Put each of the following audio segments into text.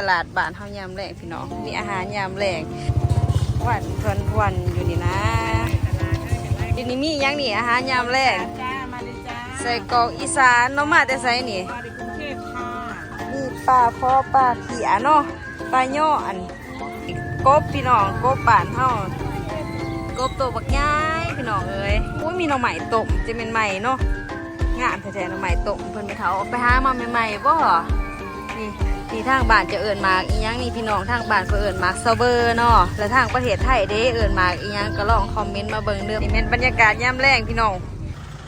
ตลาดบ้านเฮายามแรงพี่น้องมีอาหารยามแรงวันทวนวันอยู่นี่นะอยู่นี่มียังนี่อาหารยามแรงจ้ามาเลยจ้าใส่กอกอีสานน้องมาแต่ไสนี่นกรุงเทพค่มีปลาพ่อปลาเขียเนาะปลาย่ออันกบพี่น้องกบบ้านเฮากบตัวบักย้ายพี่น้องเอ้ยอุ้ยมีน่องใหม่ตมจะเป็นใหม่เนาะงามแท้ๆน่องใหม่ตมเพิ่นไปเฒ่าไปหามาใหม่ๆบ่นี่ นี่ทางบ้านจะเอิ้นหมากอีหยังนี่พี่น้องทางบ้านเพิ่นเอิ้นหมากซาเบอร์เนาะแล้วทางประเทศไทยเด้เอิ้นหมากอีหยังก็ลองคอมเมนต์มาเบิ่งเด้อนี่เป็นบรรยากาศยามแรงพี่น้อง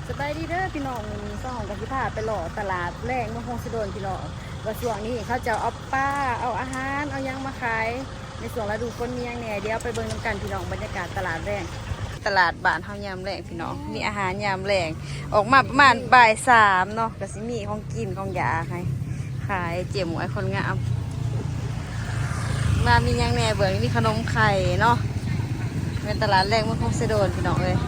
สบายดีเด้อพี่น้องวันนี้ก็ของกันที่พาไปหล่อตลาดแรงเมืองคงสะดนพี่น้องว่าช่วงนี้เขาจะเอาป้าเอาอาหารเอาหยังมาขายในส่วนฤดูฝนมีหยังแหน่เดี๋ยวไปเบิ่งน้ำกันพี่น้องบรรยากาศตลาดแรงตลาดบ้านเฮายามแรงพี่น้องมีอาหารยามแรงออกมาประมาณบ่ายสามเนาะก็สิมีของกินของยาให้ ขายเจียมหมวยคนงามมามีหยังแหน่เบิ่งมีขนมไข่เนาะเป็นตลาดแรงเมืองคงสะดนพี่น้องเลย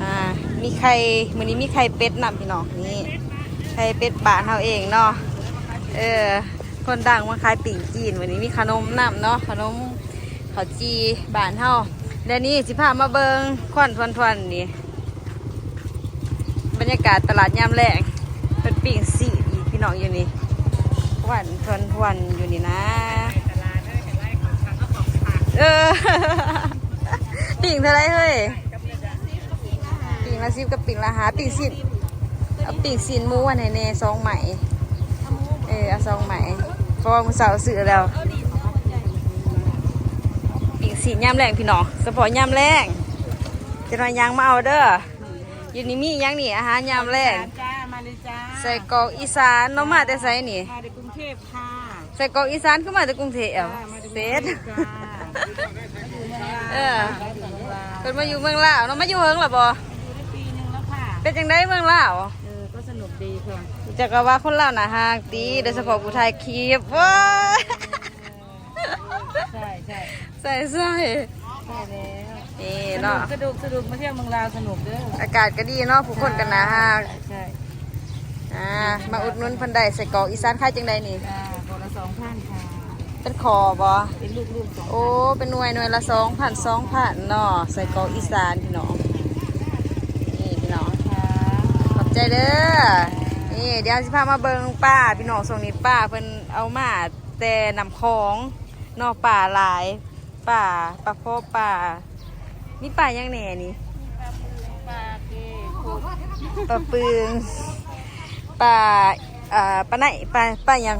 อ่ามีไข่มือนี้มีไข่เป็ดนำพี่น้องนี่ไข่เป็ดบ้านเฮาเองเนาะเออคนดังมาขายปิ่งจีนวันนี้มีขนมนำเนาะขนมข้าวจีบานเฮาเดี๋ยวนี้สิพามาเบิงควันทวนๆนี่บรรยากาศตลาดยามแรงเป็นปิ่งสีอีก พี่น้องอยู่นี่วันทนทวนอยู่นี่นะเออปิ่งเท่าไรเฮ้ยปิ่งละสิบกับปิ่งละหาปิ่งสิบเอาปิ่งสินมูวันไหนเน่ซองใหม่เออเอาซองใหม่เพราะว่ามือเสาร์ซื้อแล้วปิ่งสินย่ำแรงพี่น้องเฉพาะย่ำแรงจะนอยยางมาเอาเด้ออยู่นี่มียังนี่อาหารย่ำแรง จ้ามาเลยจ้าใส่กรอกอีสานเน้องมาแต่ไสนี่มาในกรุงเทพค่ะใส่กรอกอีสานก็มาจากกรุงเทพจ้ามาในกรุงเฟเทสพจ้าเออ มาอยู่เมืองลาวเพิ่นมาอยู่เมืองลาวเนาะมาอยู่เฮิงหรอบ่อยู่ได้ปีหนึงแล้วค่ะ เป็นจังไดเมืองลาวเออ ก็สนุกดีค่ะจักรว่าคนลาวน่ะฮากดีโดยเฉพาะผู้ไทยคลิปว้ายใช่ใช่ใส่ใส่ใช่แล้วนี่สนุเนาะกสนุกสนุกมาเที่ยวเมืองลาวสนุกเด้ออากาศก็ดีเนาะผู้คนกันนะฮะใช่ อ่ามาอุดหนุนเพันได้ใส่กรอกอีสานค่ายจังใดนี่ จ้าคนละสองพันค่ะ เป็นคอบ่เป็นลูกๆสองโอ้ เป็นหน่วยหน่วยละสองพันสองพันเนาะใส่กรอกอีสานพี่น้องนี่พี่น้อง ค่ะขอบใจเด้อ นี่เดี๋ยวสิพามาเบิ่งป้าพี่น้องส่งนี้ป้าเพิ่นเอามาแต่นำของเนอกป่าหลายป่าปลาโพป่ามีป่ายังแหน่นี่ปลาเก้คุปลาปึง ปลาอ่าปลาไหนปลาปลายัง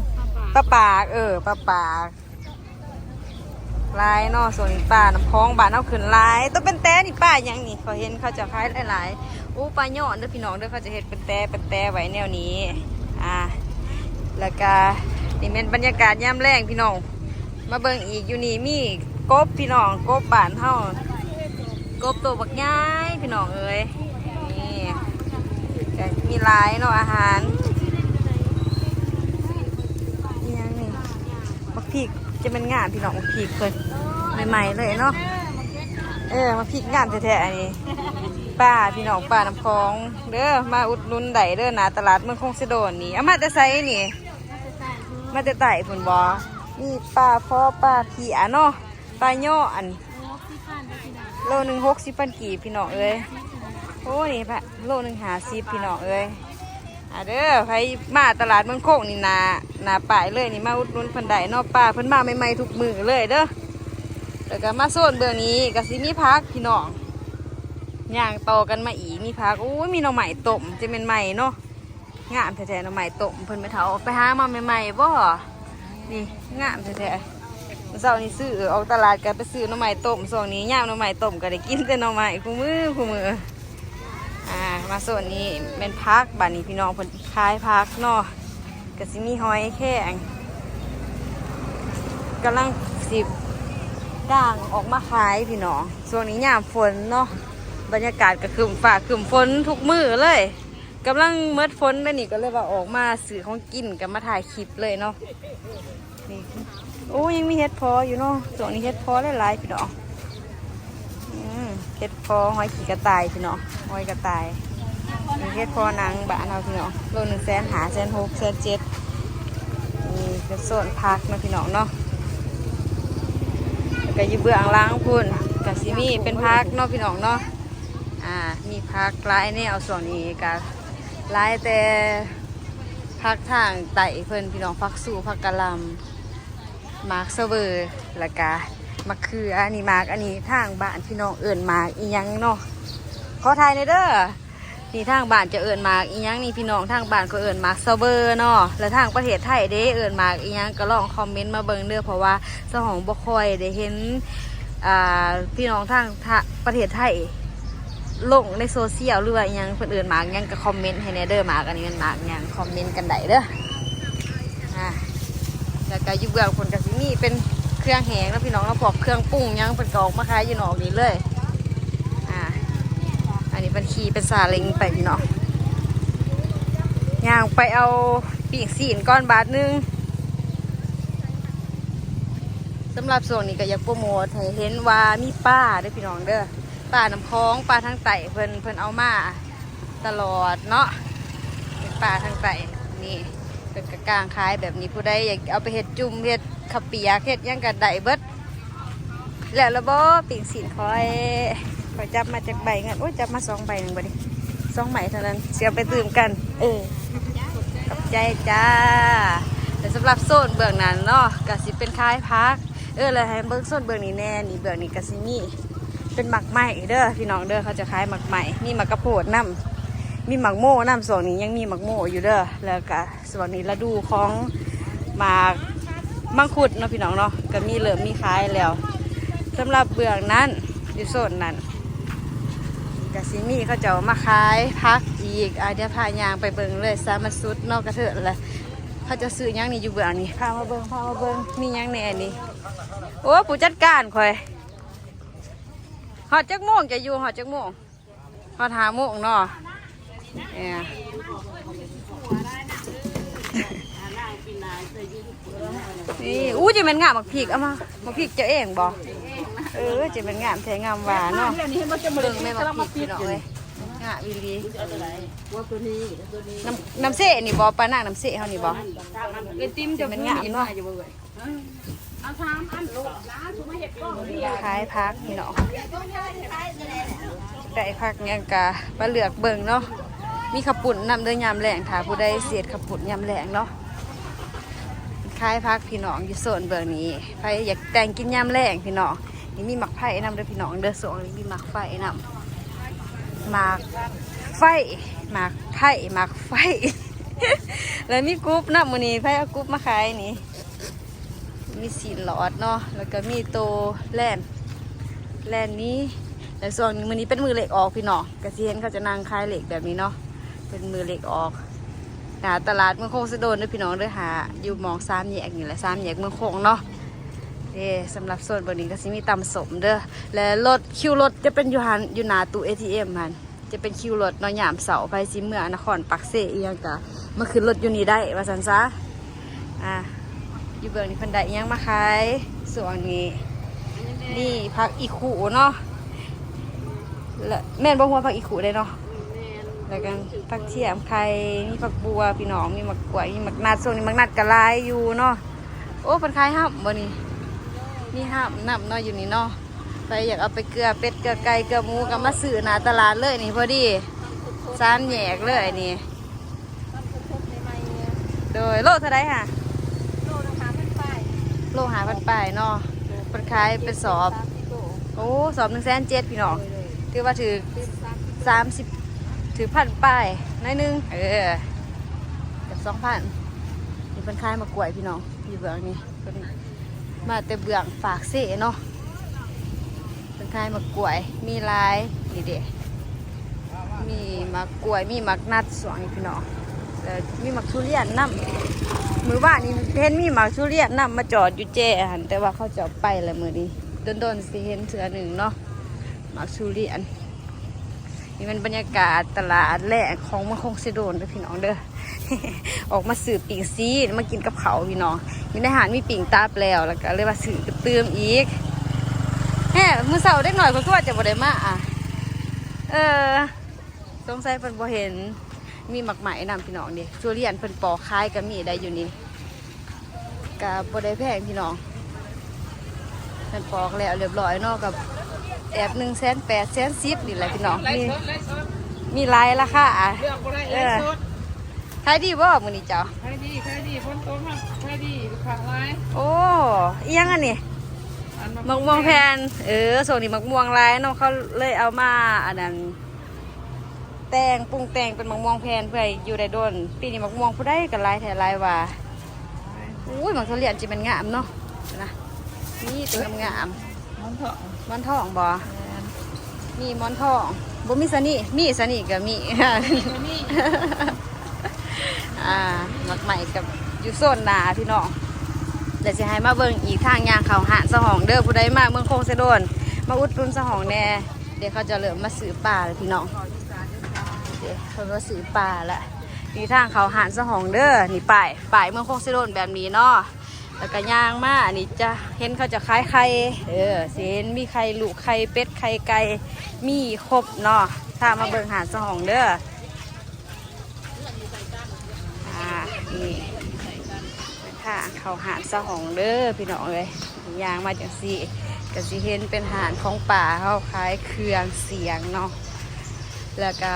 ปลาปาก เออปลาปากลายเนอส่วนนี้ปลาน้ำคลองบ้านเอาขึ้นลายต้องเป็นแต่นี่ปลายังนี่เขาเห็นเขาจะคล้ายหลายๆอู้ปลาย่อนเด้อพี่น้องเด้อเขาจะเห็ดเป็นแต่เป็นแต่ไว้แนวนี้อ่าแล้วก็นี่เป็นบรรยากาศย่ำแรงพี่น้อง มาเบิ่งอีกอยู่นี่มีกบพี่น้องกบบ้านเฮากบตัวบักย้ายพี่น้องเอ้ยนี่ ก็มีหลายเนาะอาหารอิหยังนี่มักพริกจะเป็นงานพี่น้องมักพริกเพิ่นใหม่ๆเลยเนาะเออมาพริกงานแท้ๆอันนี้ป้าพี่น้องป้าน้ำคองเด้อมาอุดหนุนไดเด้อหนาตลาดเมืองคงสิโดนนี่เอามาแต่ไสนี่มาแต่ไต่พุ่นบ่นี่ป้าพ่อป้าพียเนาะป้าย่ออันโลหนึ่งหกสิบปันกี่พี่น้องเอ้ย โอ้นี่พะโลหนึ่งหาซิพี่น้องเอ้ยอะเด้อใครมาตลาดเมืองโคกนี่นานาป่ายเลยนี่มาอุดหนุนเพันไดนอกป่าเพิ่นมาใหม่ๆทุกมือเลยเด้อแล้วก็มาโซนเบื้องนี้ก็สิมีพักพี่น้องย่างต่อกันมาอีกมีพักโอ้ยมีหน่อใหม่ต้มจะเป็นใหม่เนาะงามแท้ๆหน่อใหม่ต้มเพิ่นไปเถาไปหามาใหม่ๆบ่นี่งามแท้ๆเมื่อเช้านี้ซื้อออกตลาดกันไปซื้อหน่อใหม่ต้มส่วนนี้ย่างหน่อใหม่ต้มก็ได้กินแต่หน่อใหม่คู่มือคู่มือ อ่ามาส่วนนี้เป็นพักบ้านนี้พี่น้องเพิ่นขายพักเนาะก็สิมีหอยแข้งกำลังสิบด่างออกมาขายพี่น้องส่วนนี้ยามฝนเนาะบรรยากาศก็คืมฝากคืมฝนทุกมือเลยกำลังเมิดฝนแล้วนี่ก็เลยว่าออกมาสื่อของกินกับมาถ่ายคลิปเลยเนาะนี่โอ้ยังมีเฮ็ดพออยู่เนาะส่วนนี้เฮ็ดพอหลายๆพี่น้อง เฮ็ดพอหอยขี่กระต่ายพี่น้องหอยกระต่ายมีเฮ็ดพอนังบ้านเราพี่น้องโลหนึ่งแสนหาแสนหกแสนเจ็ดมีเป็นโซนพักนะพี่น้องเนาะแล้วก็ยู่เบื้องล่างพุ่นกับซิมีเป็นพักเนาะพี่น้องเนาะอ่ามีพักหลายแนวส่วนนี้ก็หลายแต่พักทางไต่เพิ่อนพี่น้องพักสู่พักกะลำมาร์คเซเวอร์ล้วก็ มะเขืออันนี้มากอันนี้ทางบ้านพี่น้องเอิ่นมากอีหยังเนาะขอทายในอยเด้อนี่ทางบ้านจะเอิญมากอีหยังนี่พี่น้องทางบ้านก็เอิญมากเซเบอร์เนาะแล้วทางประเทศไทยเด้เอิญมากอีหยังก็ลองคอมเมนต์มาเบิ่งเด้อเพราะว่าสหองบ่ค่อยได้เห็นอ่าพี่น้องทางทะประเทศไทยลงในโซเชียลหรือว่าอีหยังเพิ่นเอิญมากอิหยังก็คอมเมนต์ให้แนเด้อมากอันนี้มันมากอิหยังคอมเมนต์กันได้เด้ออ่าแล้วก็ยู่เบื้องคนก็สิมีเป็น รื่องแหงแล้วพี่น้องแล้วพวกเครื่องปรุงยังเพิ่นกอกมาขายอยู่นอกนี้เลย อ่า อันนี้เป็นขี่เป็นซาเล้งไปพี่น้องย่างไปเอาปีกสีนก้อนบาทหนึงสำหรับส่วนนี้ก็อยากโปรโมทให้เห็นว่ามีป้าด้อพี่น้องเด้อป้าน้ำคลองป้าทางไต่เพิ่นเพิ่นเอามาตลอดเนาะเป็นป้าทางไต่นี่เป็นกระกลางขายแบบนี้ผู้ใดอยากเอาไปเห็ดจุ่มเห็ด ขเปียกเห็ดยังกันไดเบิดแล้วระบอปิ่งสินคอยคอยจับมาจากใบเงินโอ้ยจับมาสองใบหนึ่งบดีสองใบเท่านั้นเสียไปตื่มกัน เออขอบใจจ้าแต่สำหรับโซนเบื้องนั้นเนาะก็สิเป็นคล้ายพัก เออเลยให้เบื้องโซนเบื้องนี้แน่นี่เบื้องนี้ก็สิมีเป็นหมักไหม่เด้อพี่น้องเด้อเขาจะคล้ายหมักไหม่มีหมักกระโพดน้ำมีหมักโม่น้ำส่วนนี้ยังมีหมักโม่อยู่เด้อแล้วก็ส่วนนี้ฤดูของหมาก มังคุดเนาะพี่น้องเนาะก็มีเริ่มมีขายแล้วสำหรับเบื้องนั้นอยู่โซนนั้นกะซิมีเขาจะเอามาขายพักอีกอาเดียวพายางไปเบิ่งเลยสามันสุดนอกกระเถิดเลยเขาจะซื้อหยังนี่อยู่เบื้องนี้พามาเบิ่งพามาเบิ่งมีหยังแหน่นี่โอ้ผู้จัดการคอยหอดจักโมงจะอยู่หอดจักโมงหอดหาโมงเนาะเนี่ย นี่อู้จะเป็นงามหมักพริกเอามาหมักพริกเจะเองบ่เออจะเป็นงามแท้งามหวานเนาะอันนี้มันจะมาเบิ่งแม่หมักพริกพี่น้องเลยงะวิลีว่าตัวนี้น้ำน้ำเสนี่บ่ปลาหนางน้ำเสเฮานี่บ่เป็นติ้มจะเป็นงามเนาะขายพักพี่น้องได้พักเนี่ยกะมาเลือกเบิ่งเนาะมีขับปุ่นนำเด้อยามแหลงถาผู้ใดเสียดขับปุ่นยามแหลงเนาะ ขายพักพี่น้องอยู่โซนเบิ่งนี้ใครอยากแต่งกินยามแหลงพี่น้องนี่มีหมักไผ่นำเด้อพี่น้องเด้อสองนี่มีหมักไฟนำหมักไฟหมักไผ่หมักไฟ แล้วมีกรุ๊ปนะมื้อนี้ไผเอากรุ๊ปมาขายนี่มีสีหลอดเนาะแล้วก็มีโตแลนแลนนี้แต่ส่วนมือนี้เป็นมือเหล็กออกพี่น้องกระเซียนเขาจะนั่งคลายเหล็กแบบนี้เนาะเป็นมือเหล็กออก หาตลาดเมืองโคงสะโดนด้วยพี่น้องเด้วยหาอยู่มองสามแยกนี่แหละสามแยกเมืองโคงเนาะเด้สำหรับส่วนบนนี้ก็สิมีตำสมเด้อและรถคิวรถจะเป็นอยู่หันอยู่หนาตู้ ATM มันจะเป็นคิวรถนาะยามเสาไปสิเมืองนครปักเซอียงกะมาขึ้นรถอยู่นี่ได้ว่าสันซะอะอยู่เบื้องนี้พันไดอิหยังมาขายส่วนนี้ นี่ผักอีขูเนาะและแม่นบ่หัวผักอีขูได้เนาะ แล้วกันผักเทียมไข่มีผักบัวพี่น้องมีหมักกล้วยมีหมักนัดส่วนนี้หมักนัดกะลายอยู่เนาะโอ้เพันขายห้ามบ่นี่นี่ห้ามนับเนาะอยู่นี่เนาะไปอยากเอาไปเกลือเป็ดเกลือไก่เกลือหมูก็มาซื้อหน้าตลาดเลยนี่พอดีสามแยกเลยนี่โดยโลเท่าไรค่ะโลนะคะเป็นป้ายโลหาพันปลายเนาะเป็นขายเป็นสอบ โอ้สอบหนึ่งแสนเจ็ดพี่น้องถือว่าถือสามสิบ ถือพันปลายน้อยหนึง เออเกับสองพันนี่เป็นขายมากล้วยพี่น้องอยู่เบื้องนี้เพิ่นมาแต่เบื้องฝากเสเนาะเป็นขายมากล้วย มีหลายนี่เด้มีมะกล้วย มีมักนัดสวงนี่พี่น้องแล้วมีมักทุเรียนน้ำมือบ้านนี่เห็นมีหมากทุเรียนนำมาจอดอยู่เจหันแต่ว่าเขาจะเอาไปแล้วมือนี้โดนๆสิเห็นเถือหนึ่งเนาะหมากทุเรียน นี่มันบรรยากาศตลาดแรกของมืองคงเซโดนเด้อพี่น้องเด้อออกมาสื่อปิ่งซีมากินกับเขาพี่น้องมีอาหารมีปิ่งตาบแล้วแล้วก็เลยว่าสื่อเติมอีกแหมมือเสาร์ได้หน่อยก็ว่าจะบ่ได้มาอะเออสงสัยเพิ่นบ่เห็นมีหมักไหมนำพี่น้องดิทุเรียนเพิ่นปอกคายก็มีได้อยู่นี่กับบได้แพงพี่น้องเป็นปอกแล้วเรียบร้อยเนาะกับ แอบหนึ่งแสนแปดแสนสิบนี่แหละพี่น้องไล่มีสดไล่สดมีหลายราคาอะเลือกบ่ได้ไล่สดขายดีบ่มื้อนี้เจ้าใครดีใครดีพ้นโตมาใครดีขาดลายโอ้อิหยังอันนี้อันมะม่วงแผ่นเออส่วนนี้มะม่วงหลายเนาะเขาเลยเอามาอันนั้นแต่งปรุงแต่งเป็นมะม่วงแผ่นเพื่อให้อยู่ได้โดนปีนี้มะม่วงผู้ใดก็หลายแท้หลายว่าอุ้ยมักทุเรียนจิมันงามเนาะนะนี่ตัวงามมันเถอะๆห มอนทองบ่มีหมอนทองบ่มีสนี่มีสนี่ก็มีนี่อ่ามักใหม่กับอยู่โซนหนาพี่น้องเดี๋ยวจะให้มาเบิ่งอีกทางยางเขาหานสะหองเด้อผู้ใดมาเมืองโคงเซโดน มาอุดหนุนสะหองแน่เดี๋ยวเขาจะเริ่มมาซื้อปลาแล้วพี่น้องเดี๋ยวเขามาซื้อปลาละนี่ทางเขาหานสะหองเด้อนี่ป้ายป้ายเมืองโคงเซโดนแบบนี้เนาะ แล้วก็ย่างมาอันนี้จะเห็นเขาจะขายไข่เออเห็นมีไข่ลูกไข่เป็ดไข่ไก่มีครบเนาะถ้ามาเบิ่งหาสะหองเด้ออ่านี่เป็นทาเขาหานสะหองเด้อพี่น้องเลยยางมาจังสี่ก็สิเห็นเป็นหานของป่าเขาขายเครื่องเสียงเนาะแล้วก็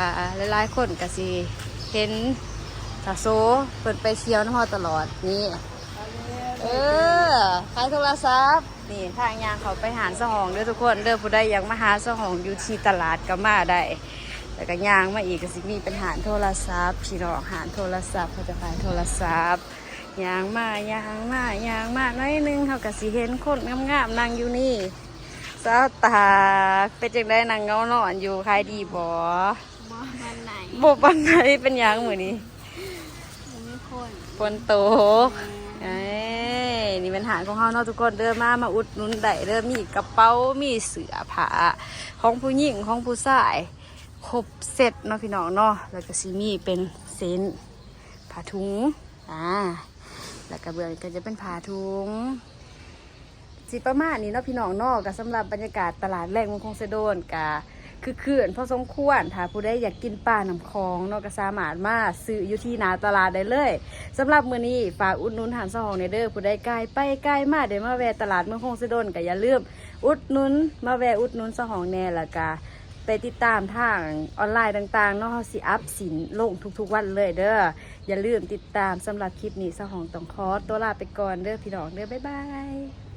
หลายๆคนก็สิเห็นตาโซเปิดไปเชียวน้อตลอดนี่ เออขายโทรศัพท์นี่ทางยางเขาไปหานสหองเด้อทุกคนเด้อผู้ใดอยากมาหาสหองอยู่ที่ตลาดก็มาได้แล้วก็ยางมาอีกก็สิมีเป็นหารโทรศัพท์พี่น้องหารโทรศัพท์เขาจะขายโทรศัพท์ยางมายางมายางมาน้อยนึงเขาก็สิเห็นคนงามๆนั่งอยู่นี่สาวตาเป็นจังได้นางเงานอนอยู่ขายดีบ่มาวันไหนบ่ปันไหนเป็นยังมือนี้มีคนฝนตก เอ้ยนี่เป็นอาหารของเฮาเนาะทุกคนเดินมามาอุดหนุนได้เด้อมีกระเป๋ามีเสื้อผ้าของผู้หญิงของผู้ชายครบเสร็จเนาะพี่น้องเนาะแล้วก็ซีมีเป็นเซนผ้าถุงอ่าแล้วก็เบื้องก็จะเป็นผ้าถุงสิประมาณนี้เนาะพี่น้องเนาะก็สำหรับบรรยากาศตลาดแรกเมืองคงเซโดนกะ คือเขื่อนพอสมควรถ้าผู้ใดอยากกินปลาน้ำคลองเนาะก็สามารถมาซื้ออยู่ที่หนาตลาดได้เลยสำหรับมื้อนี้ฝากอุดหนุนหานสองในเด้อผู้ใดใกล้ไปใกล้มาเดี๋ยวมาแวะตลาดเมืองคงเซโดนก็อย่าลืมอุดหนุนมาแวะอุดหนุนสหองแน่ละกาไปติดตามทางออนไลน์ต่างๆเนาะสิอัพสินลงทุกๆวันเลยเด้ออย่าลืมติดตามสำหรับคลิปนี้สหองต้องขอตัวลาไปก่อนเด้อพี่น้องเด้อบ๊ายบาย